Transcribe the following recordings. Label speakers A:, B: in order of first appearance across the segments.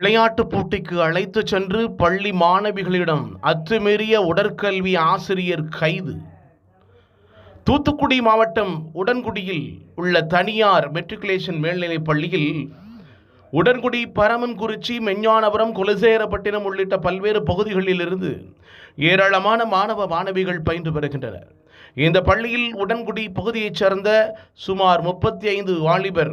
A: விளையாட்டுப் போட்டிக்கு அழைத்து சென்று பள்ளி மாணவிகளிடம் அத்துமீறிய உடற்கல்வி ஆசிரியர் கைது. தூத்துக்குடி மாவட்டம் உடன்குடியில் உள்ள தனியார் மெட்ரிகுலேஷன் மேல்நிலைப் பள்ளியில் உடன்குடி பரமன்குறிச்சி மெஞ்ஞானபுரம் குலசேரப்பட்டினம் உள்ளிட்ட பல்வேறு பகுதிகளிலிருந்து ஏராளமான மாணவ மாணவிகள் பயின்று வருகின்றனர். இந்த பள்ளியில் உடன்குடி பகுதியைச் சேர்ந்த சுமார் முப்பத்தி ஐந்து வாலிபர்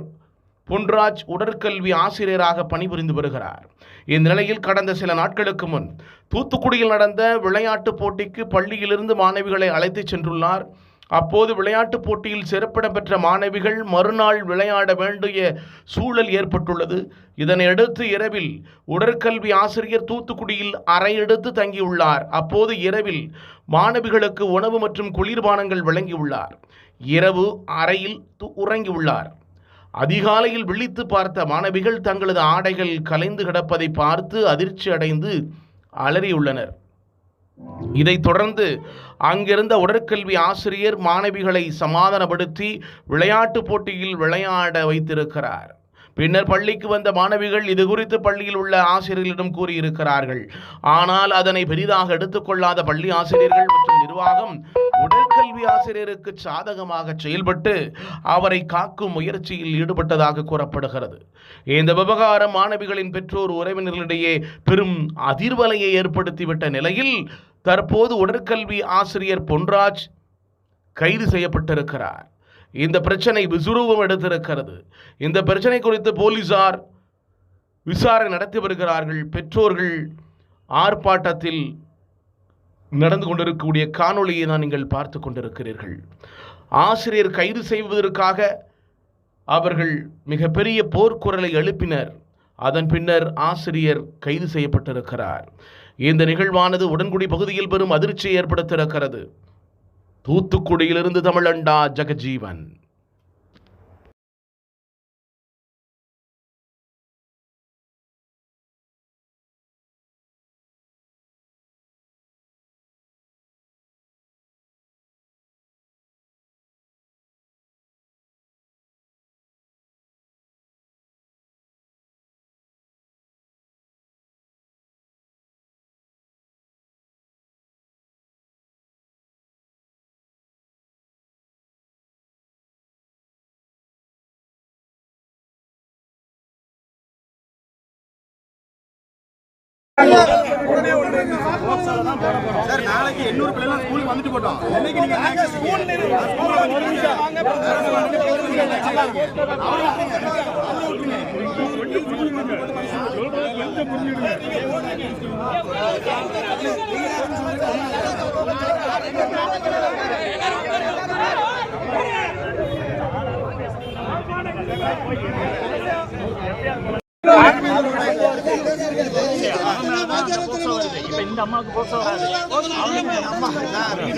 A: பொன்ராஜ் உடற்கல்வி ஆசிரியராக பணிபுரிந்து வருகிறார். இந்நிலையில் கடந்த சில நாட்களுக்கு முன் தூத்துக்குடியில் நடந்த விளையாட்டுப் போட்டிக்கு பள்ளியிலிருந்து மாணவிகளை அழைத்துச் சென்றுள்ளார். அப்போது விளையாட்டுப் போட்டியில் சிறப்பிடம் பெற்ற மாணவிகள் மறுநாள் விளையாட வேண்டிய சூழல் ஏற்பட்டுள்ளது. இதனையடுத்து இரவில் உடற்கல்வி ஆசிரியர் தூத்துக்குடியில் அறை எடுத்து தங்கியுள்ளார். அப்போது இரவில் மாணவிகளுக்கு உணவு மற்றும் குளிர்பானங்கள் வழங்கியுள்ளார். இரவு அறையில் து- உறங்கியுள்ளார். அதிகாலையில் விழித்து பார்த்த மாணவிகள் தங்களது ஆடைகள் கலைந்து கிடப்பதை பார்த்து அதிர்ச்சி அடைந்து அலறியுள்ளனர். இதைத் தொடர்ந்து அங்கிருந்த உடற்கல்வி ஆசிரியர் மாணவிகளை சமாதானப்படுத்தி விளையாட்டுப் போட்டியில் விளையாட வைத்திருக்கிறார். பின்னர் பள்ளிக்கு வந்த மாணவிகள் இது குறித்து பள்ளியில் உள்ள ஆசிரியர்களிடம் கூறியிருக்கிறார்கள். ஆனால் அதனை பெரிதாக எடுத்துக்கொள்ளாத பள்ளி ஆசிரியர்கள் மற்றும் நிர்வாகம் உடற்கல்வி ஆசிரியருக்கு சாதகமாக செயல்பட்டு அவரை காக்கும் முயற்சியில் ஈடுபட்டதாக கூறப்படுகிறது. இந்த விவகாரம் மாணவிகளின் பெற்றோர் உறவினர்களிடையே பெரும் அதிர்வலையை ஏற்படுத்திவிட்ட நிலையில் தற்போது உடற்கல்வி ஆசிரியர் பொன்ராஜ் கைது செய்யப்பட்டிருக்கிறார். இந்த பிரச்சனை விசுரூபம் எடுத்திருக்கிறது. இந்த பிரச்சனை குறித்து போலீசார் விசாரணை நடத்தி வருகிறார்கள். பெற்றோர்கள் ஆர்ப்பாட்டத்தில் நடந்து கொண்டிருக்கக்கூடிய காணொளியை தான் நீங்கள் பார்த்து கொண்டிருக்கிறீர்கள். ஆசிரியர் கைது செய்வதற்காக அவர்கள் மிகப்பெரிய போர்க்குரலை எழுப்பினர். அதன் பின்னர் ஆசிரியர் கைது செய்யப்பட்டிருக்கிறார். இந்த நிகழ்வானது உடன்குடி பகுதியில் பெரும் அதிர்ச்சியை ஏற்படுத்தியிருக்கிறது. தூத்துக்குடியிலிருந்து தமிழண்டா ஜெகஜீவன்.
B: சார் நாளைக்கு எண்ணூறு பிள்ளைங்க ஸ்கூலுக்கு வந்துட்டு போட்டோம் இன்னைக்கு நீங்க ஸ்கூல்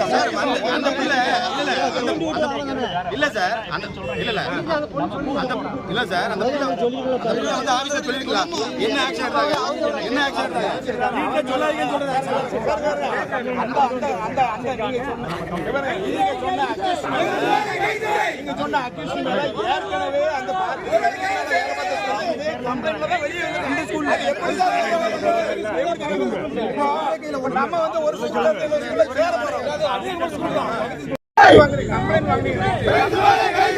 B: சார் வந்து அந்த பிள்ளை இல்ல அந்த அந்த- இல்ல சார் அந்த இல்ல இல்ல. அந்த இல்ல சார் அந்த பிள்ளை வந்து ஆபீஸ்ல சொல்லிருக்கலாம் என்ன ஆக்ஷன் எடுத்தாங்க? என்ன ஆக்ஷன் எடுத்தாங்க? நீங்க சொல்லாதீங்கன்னு
C: நீங்க சொன்ன எல்லாம் ஏற்கனவே அந்த கம்ப்ளைண்ட்ல தான் வெளியே வந்து ஸ்கூல்ல எப்படி சார்? நம்ம வந்து ஒரு ஸ்கூல்ல இருந்து இன்னொரு ஸ்கூல்ல சேர போறோம். அதே ஒரு ஸ்கூல் தான் வாங்குறீங்க கம்ப்ளைண்ட் வாங்குறீங்க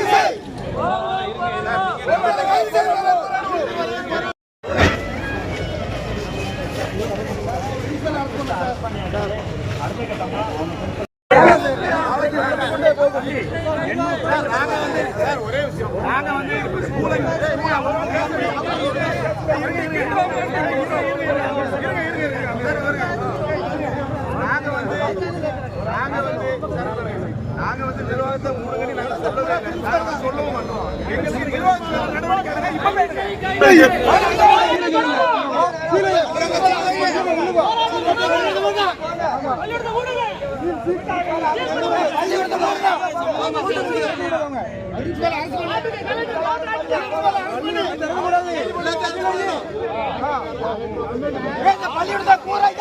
C: நாங்க வந்து சார் ஒரே விஷயம் நாங்க வந்து நாங்க வந்து நாங்க வந்து நிர்வாகத்தை மூணு நாங்க சொல்லவே இல்லை. நாங்க சொல்லவும் மாட்டோம் எங்களுக்கு நிர்வாகத்தில் நடவடிக்கை எடுங்க. இப்பவே எடுங்க. இந்த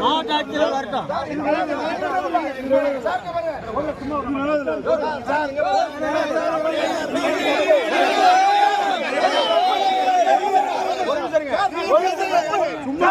C: மாவட்ட ஆட்சியர் வரட்டும் சும்மா